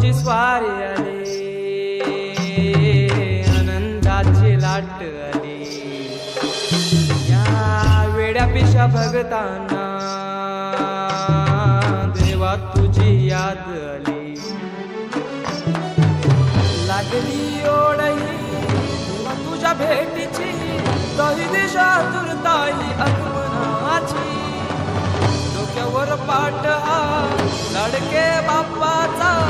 तुझी स्वारी आली. आनंदाची लाट आली. या वेड्या पिशा भगताना देवा तुझी याद आली. लागली ओढही तुझ्या भेटीची दही दिशा दुर्ताई आगमनाची डोक्यावर पाठ हा लाडके बाप्पाचा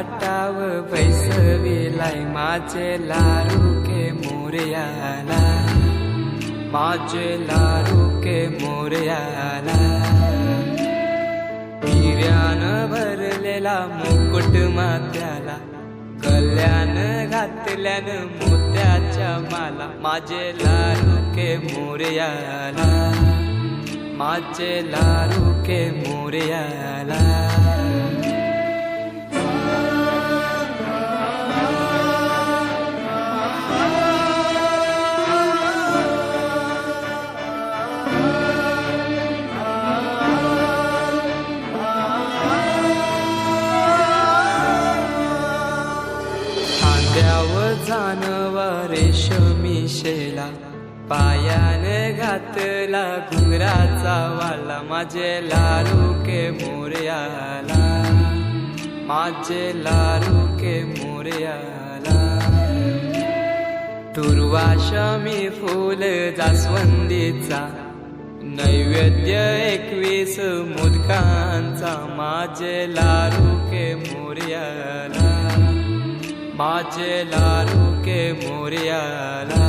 पाटाव बैसविलाय माझे लारू के मोरयाला. माझे लारू के मोरयाला. हिऱ्यान भरलेला मुकुट मात्याला कल्याण घातल्यान मोत्याच्या माला. माझे लारू के मोरयाला. माझे लारू के मोरयाला. जानवा रेशमी शेला पायाने घातला घुंगराचा वाला. माझे लारू के मोर्याला. माझे लारू के मोरयाला. तुर्वाशमी फूल जास्वंदीचा. नैवेद्य एकवीस मुदकांचा. माझे लारू के मोर्याला. माझे लारू के मोरयाला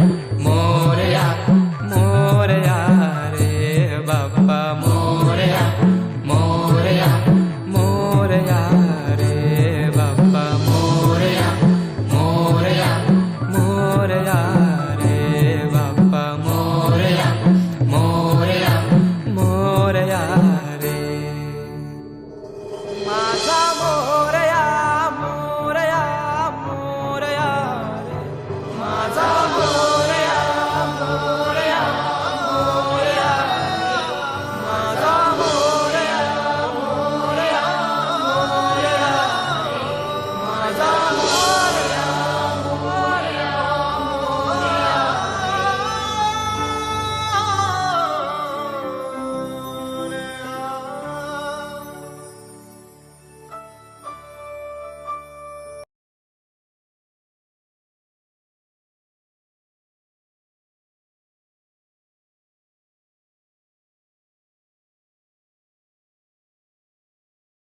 yeah.